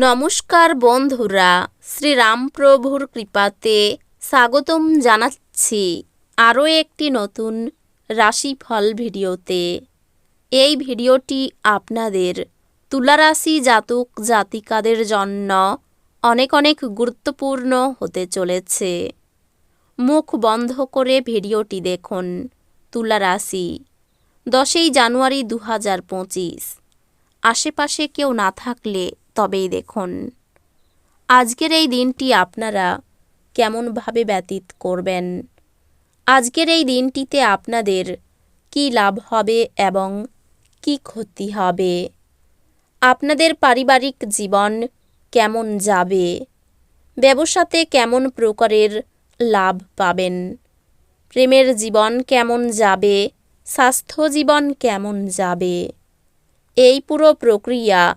নমস্কার বন্ধুরা, শ্রীরামপ্রভুর কৃপাতে স্বাগতম জানাচ্ছি আরও একটি নতুন রাশিফল ভিডিওতে। এই ভিডিওটি আপনাদের তুলারাশি জাতক জাতিকাদের জন্য অনেক অনেক গুরুত্বপূর্ণ হতে চলেছে। মুখ বন্ধ করে ভিডিওটি দেখুন, তুলারাশি, দশই জানুয়ারি দু হাজার পঁচিশ। আশেপাশে কেউ না থাকলে তবেই দেখুন। আজকের এই দিনটি আপনারা কেমনভাবে ব্যতীত করবেন? আজকের এই দিনটিতে আপনাদের কি লাভ হবে এবং কি ক্ষতি হবে? আপনাদের পারিবারিক জীবন কেমন যাবে? ব্যবসাতে কেমন প্রকারের লাভ পাবেন? প্রেমের জীবন কেমন যাবে? স্বাস্থ্য জীবন কেমন যাবে? এই পুরো প্রক্রিয়া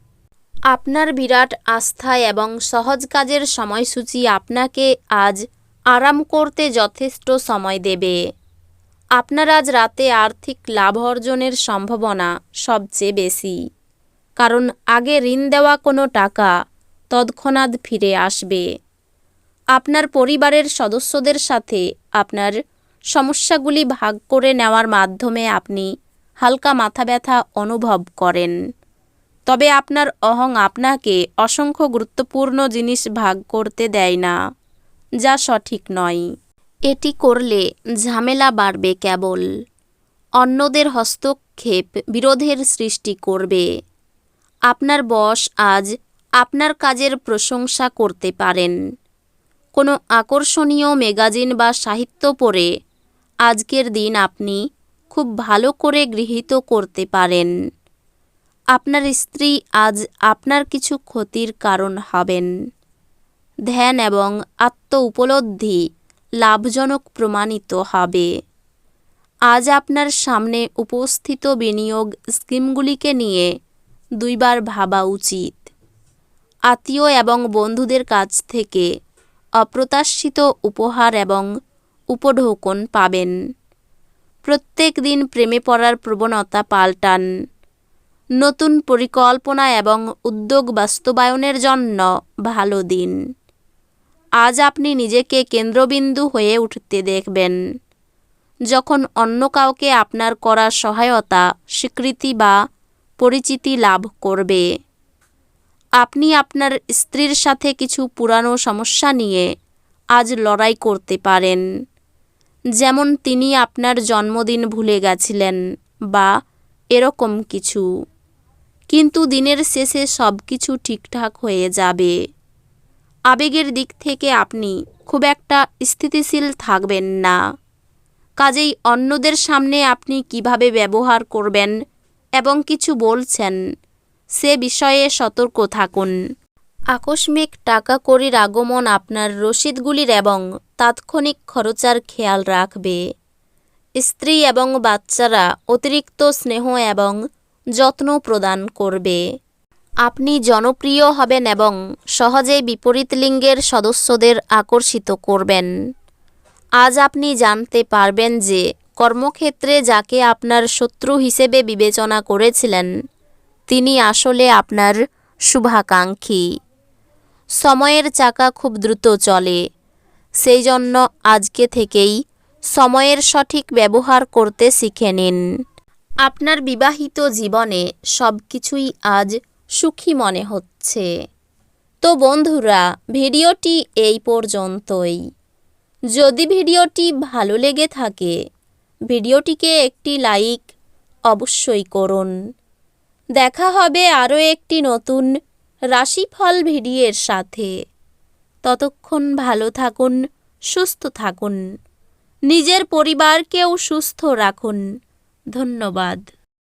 আপনার বিরাট আস্থা এবং সহজ কাজের সময়সূচি আপনাকে আজ আরাম করতে যথেষ্ট সময় দেবে। আপনার আজ রাতে আর্থিক লাভ অর্জনের সম্ভাবনা সবচেয়ে বেশি। কারণ আগে ঋণ দেওয়া কোনো টাকা তৎক্ষণাৎ ফিরে আসবে। আপনার পরিবারের সদস্যদের সাথে আপনার সমস্যাগুলি ভাগ করে নেওয়ার মাধ্যমে আপনি হালকা মাথা ব্যথা অনুভব করেন। তবে আপনার অহং আপনাকে অসংখ্য গুরুত্বপূর্ণ জিনিস ভাগ করতে দেয় না, যা সঠিক নয়। এটি করলে ঝামেলা বাড়বে কেবল। অন্যদের হস্তক্ষেপ বিরোধের সৃষ্টি করবে। আপনার বস আজ আপনার কাজের প্রশংসা করতে পারেন। কোনো আকর্ষণীয় ম্যাগাজিন বা সাহিত্য পড়ে আজকের দিন আপনি খুব ভালো করে গৃহীত করতে পারেন। আপনার স্ত্রী আজ আপনার কিছু ক্ষতির কারণ হবেন। ধ্যান এবং আত্ম উপলব্ধি লাভজনক প্রমাণিত হবে। আজ আপনার সামনে উপস্থিত বিনিয়োগ স্কিমগুলিকে নিয়ে দুইবার ভাবা উচিত। আত্মীয় এবং বন্ধুদের কাছ থেকে অপ্রত্যাশিত উপহার এবং উপঢৌকন পাবেন। প্রত্যেক দিন প্রেমে পড়ার প্রবণতা পাল্টান। নতুন পরিকল্পনা এবং উদ্যোগ বাস্তবায়নের জন্য ভালো দিন। আজ আপনি নিজেকে কেন্দ্রবিন্দু হয়ে উঠতে দেখবেন। যখন অন্য কাউকে আপনার করা সহায়তা, স্বীকৃতি বা পরিচিতি লাভ করবে। আপনি আপনার স্ত্রীর সাথে কিছু পুরানো সমস্যা নিয়ে আজ লড়াই করতে পারেন। যেমন তিনি আপনার জন্মদিন ভুলে গেছিলেন বা এরকম কিছু। কিন্তু দিনের শেষে সব কিছু ঠিকঠাক হয়ে যাবে। আবেগের দিক থেকে আপনি খুব একটা স্থিতিশীল থাকবেন না। কাজেই অন্যদের সামনে আপনি কীভাবে ব্যবহার করবেন এবং কিছু বলছেন, সে বিষয়ে সতর্ক থাকুন। আকস্মিক টাকা কড়ির আগমন আপনার রসিদগুলির এবং তাৎক্ষণিক খরচার খেয়াল রাখবে। স্ত্রী এবং বাচ্চারা অতিরিক্ত স্নেহ এবং যত্ন প্রদান করবে। আপনি জনপ্রিয় হবেন এবং সহজেই বিপরীত লিঙ্গের সদস্যদের আকর্ষিত করবেন। আজ আপনি জানতে পারবেন যে কর্মক্ষেত্রে যাকে আপনার শত্রু হিসেবে বিবেচনা করেছিলেন, তিনি আসলে আপনার শুভাকাঙ্ক্ষী। সময়ের চাকা খুব দ্রুত চলে সেই জন্য আজকে থেকেই সময়ের সঠিক ব্যবহার করতে শিখে নিন। আপনার বিবাহিত জীবনে সব কিছুই আজ সুখী মনে হচ্ছে। তো বন্ধুরা, ভিডিওটি এই পর্যন্তই। যদি ভিডিওটি ভালো লেগে থাকে, ভিডিওটিকে একটি লাইক অবশ্যই করুন। দেখা হবে আরও একটি নতুন রাশিফল ভিডিওর সাথে। ততক্ষণ ভালো থাকুন, সুস্থ থাকুন। নিজের পরিবারকেও সুস্থ রাখুন। ধন্যবাদ।